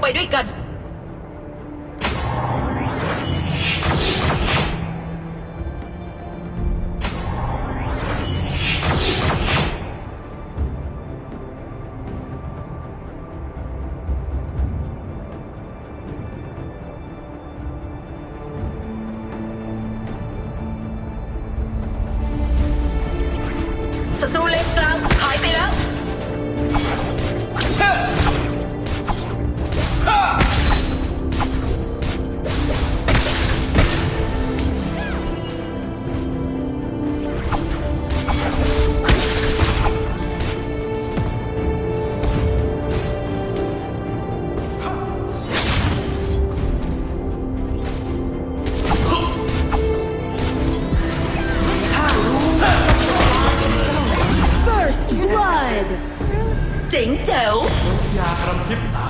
ไปด้วยกัน ศัตรูเลนกลางหายไปแล้ว เจ๋งเจ๋วยากระพริบตา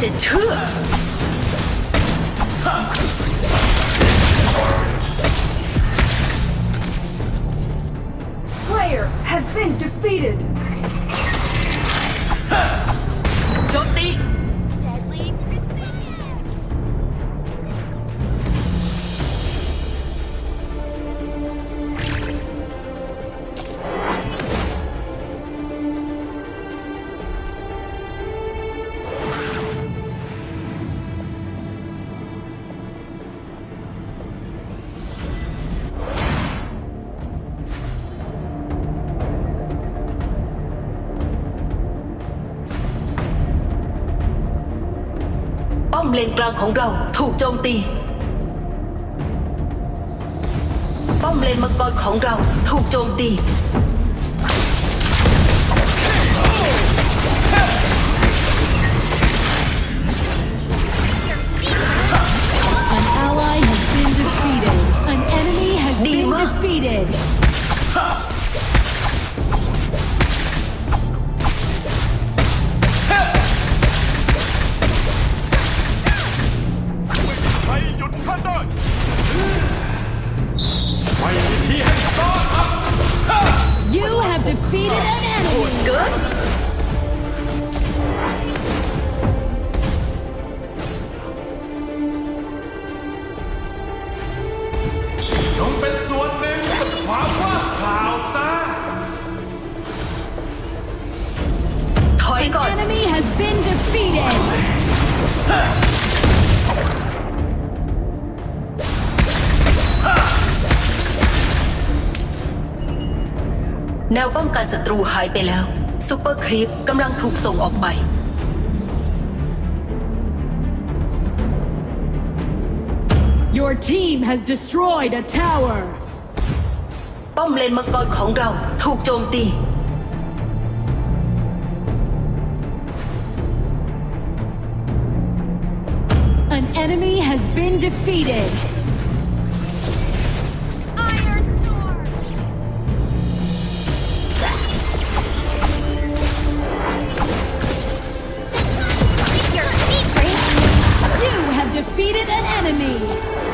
détour Slayer has been defeated! Don't they เลนกลางของเราถูกโจมตี ป้อมเลนมังกรของเราถูกโจมตี แนวป้องกันศัตรูหายไปแล้วซูเปอร์ครีปกำลังถูกส่งออกไป Your team has destroyed a tower. ป้อมเลนมังกรของเราถูกโจมตี An enemy has been defeated. Defeated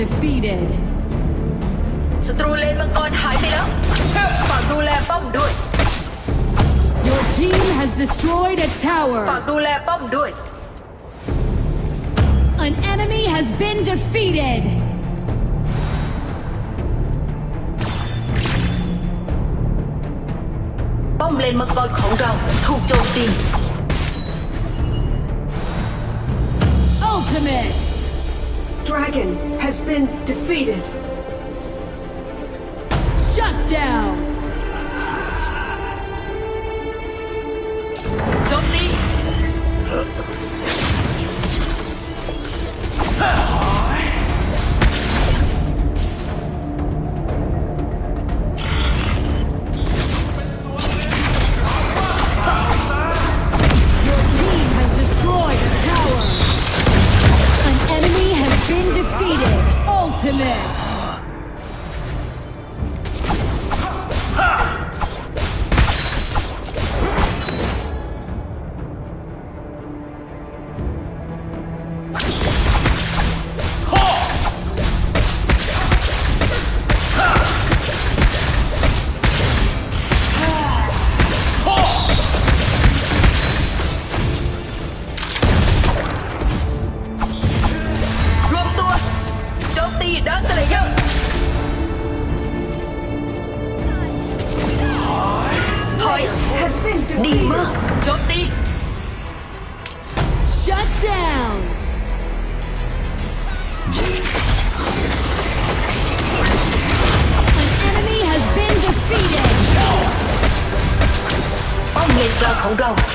defeated. ศัตรูเลนมังกรหายไปแล้วฝากดูแลป้อมด้วย Your team has destroyed a ฝาก tower. ดูแลป้อมด้วย An enemy has been defeated. ป้อมเลนมังกรของเราถูกโจมตี Ultimate. Dragon has been defeated. Shut down. โ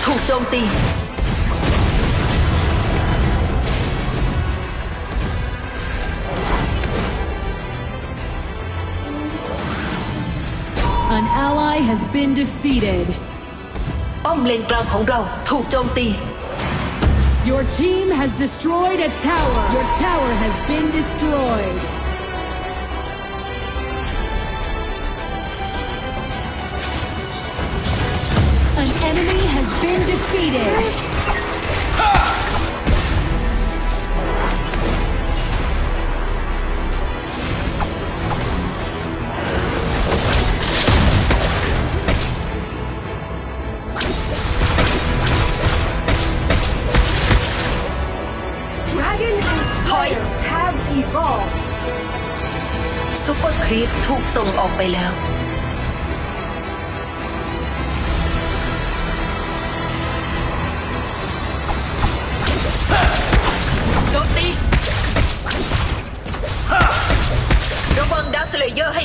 ถูกโจมตี An ally has been defeated. ป้อมเลนกลางของเราถูกโจมตี Your team has destroyed a tower. Your tower has been destroyed. Been defeated. Dragon and Slayer have evolved. ซุปเปอร์ครีปถูกส่งออกไปแล้ว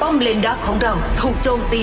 ป้อมเลนดักของเราถูกโจมตี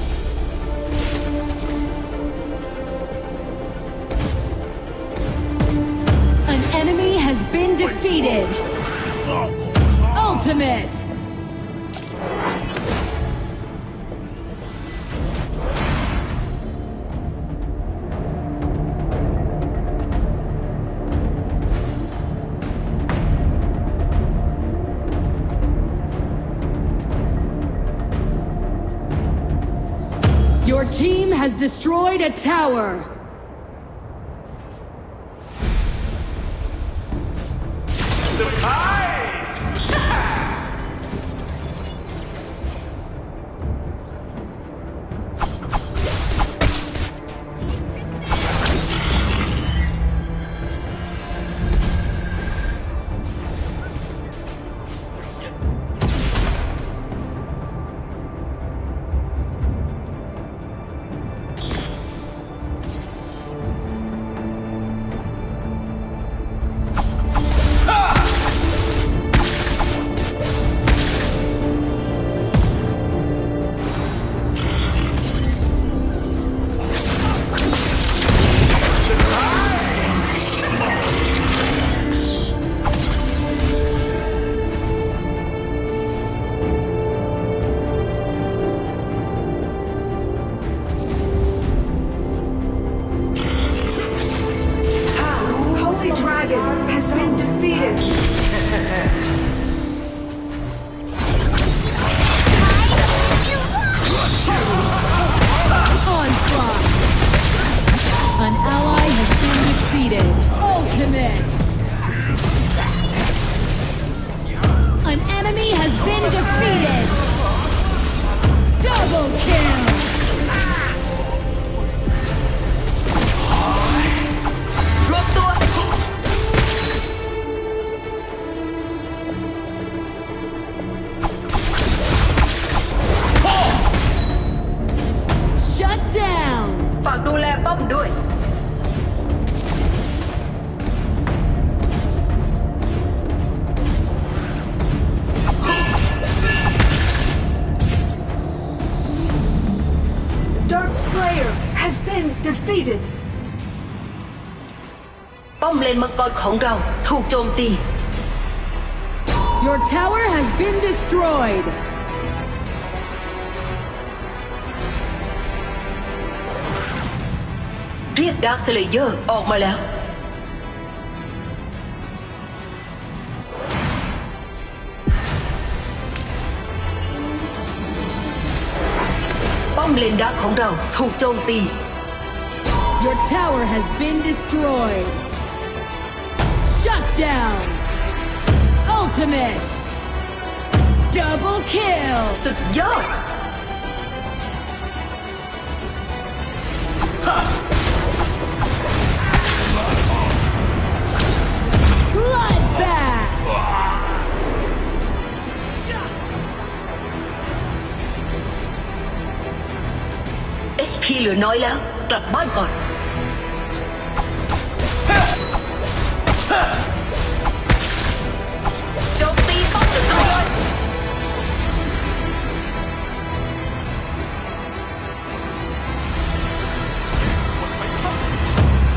been defeated. Ultimate. Your team has destroyed a tower. Surprise! ของเราถูกโจมตี Your tower has been destroyed. เรียกดาร์คสเลเยอร์ออกมาแล้ว ป้อมเลนดาร์คของเราถูกโจมตี Your tower has been destroyed. Shut down. Ultimate. Double kill. สุดยอด Bloodbath. เอชพีเหลือน้อยแล้ว กลับบ้านก่อน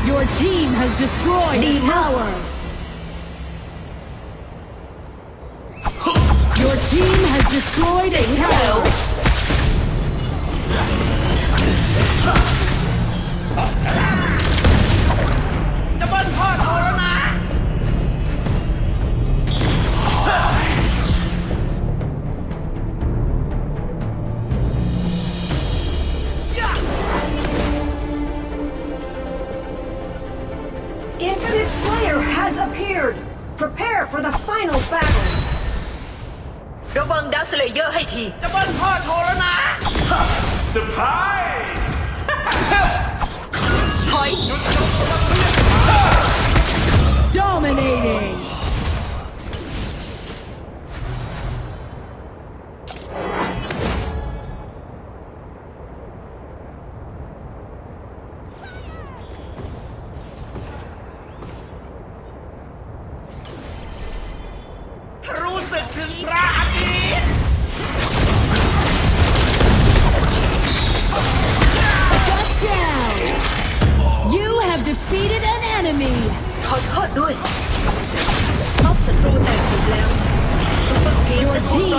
Your team has destroyed Dima. tower. เ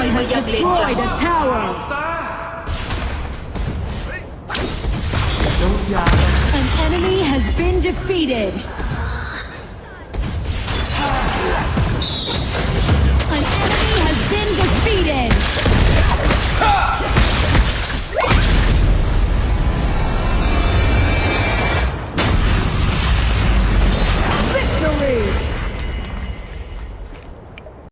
ally has destroyed a tower. An enemy has been defeated. An enemy has been defeated. Victory!